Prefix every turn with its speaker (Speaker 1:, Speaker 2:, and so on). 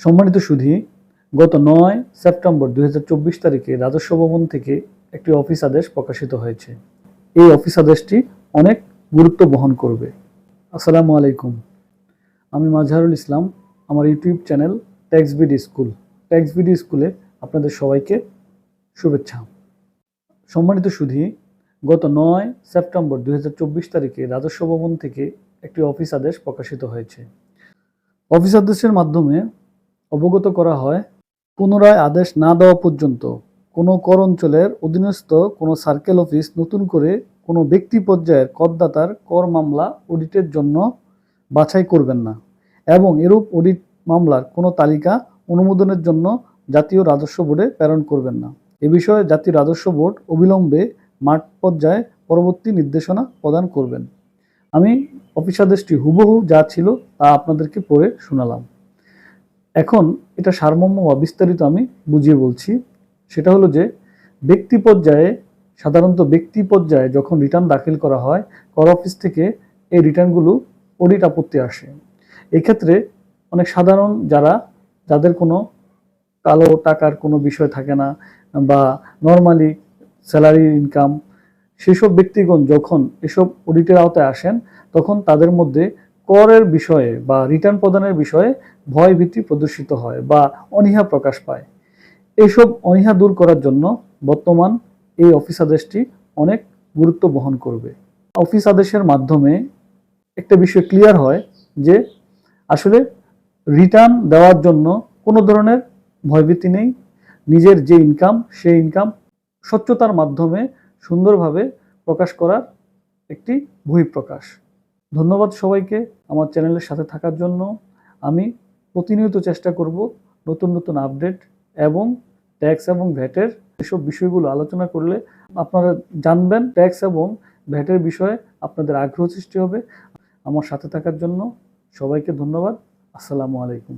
Speaker 1: সম্মানিত সুধী, গত নয় সেপ্টেম্বর দুই হাজার চব্বিশ তারিখে রাজস্ব ভবন থেকে একটি অফিস আদেশ প্রকাশিত হয়েছে। এই অফিস আদেশটি অনেক গুরুত্ব বহন করবে। আসসালামু আলাইকুম। আমি মাজহারুল ইসলাম, আমার YouTube channel tax BD school. Tax BD স্কুলে আপনাদের সবাইকে শুভেচ্ছা। সম্মানিত সুধী, গত নয় সেপ্টেম্বর দুই হাজার চব্বিশ তারিখে রাজস্ব ভবন থেকে একটি অফিস আদেশ প্রকাশিত হয়েছে। অফিস আদেশের মাধ্যমে অবগত করা হয়, পুনরায় আদেশ না দেওয়া পর্যন্ত কোনো কর অঞ্চলের অধীনস্থ কোনো সার্কেল অফিস নতুন করে কোনো ব্যক্তি পর্যায়ের করদাতার কর মামলা অডিটের জন্য বাছাই করবেন না এবং এরূপ অডিট মামলার কোনো তালিকা অনুমোদনের জন্য জাতীয় রাজস্ব বোর্ডে প্রেরণ করবেন না। এ বিষয়ে জাতীয় রাজস্ব বোর্ড অবিলম্বে মাঠ পর্যায়ে পরবর্তী নির্দেশনা প্রদান করবেন। আমি অফিস আদেশটি হুবহু যা ছিল তা আপনাদেরকে পড়ে শোনালাম। এখন এটা সারমর্ম বা বিস্তারিত আমি বুঝিয়ে বলছি। সেটা হলো যে, ব্যক্তি পর্যায়ে, সাধারণত ব্যক্তি পর্যায়ে যখন রিটার্ন দাখিল করা হয়, কর অফিস থেকে এই রিটার্নগুলো অডিট আপত্তি আসে। এক্ষেত্রে অনেক সাধারণ যারা, যাদের কোনো কালো টাকার কোনো বিষয় থাকে না বা নর্মালি স্যালারি ইনকাম সেসব ব্যক্তিগণ যখন এসব অডিটের আওতায় আসেন, তখন তাদের মধ্যে করের বিষয়ে বা রিটার্ন প্রদানের বিষয়ে ভয় ভীতি প্রদর্শিত হয় বা অনীহা প্রকাশ পায়। এইসব অনীহা দূর করার জন্য বর্তমান এই অফিস আদেশটি অনেক গুরুত্ব বহন করবে। অফিস আদেশের মাধ্যমে একটা বিষয় ক্লিয়ার হয় যে আসলে রিটার্ন দেওয়ার জন্য কোনো ধরনের ভয়ভীতি নেই। নিজের যে ইনকাম সেই ইনকাম স্বচ্ছতার মাধ্যমে সুন্দরভাবে প্রকাশ করার একটি বহিঃপ্রকাশ। ধন্যবাদ সবাইকে আমার চ্যানেলের সাথে থাকার জন্য। আমি প্রতিনিয়ত চেষ্টা করব নতুন নতুন আপডেট এবং ট্যাক্স এবং ভ্যাটের এসব বিষয়গুলো আলোচনা করলে আপনারা জানবেন ট্যাক্স এবং ভ্যাটের বিষয়ে আপনাদের আগ্রহ সৃষ্টি হবে। আমার সাথে থাকার জন্য সবাইকে ধন্যবাদ। আসসালামু আলাইকুম।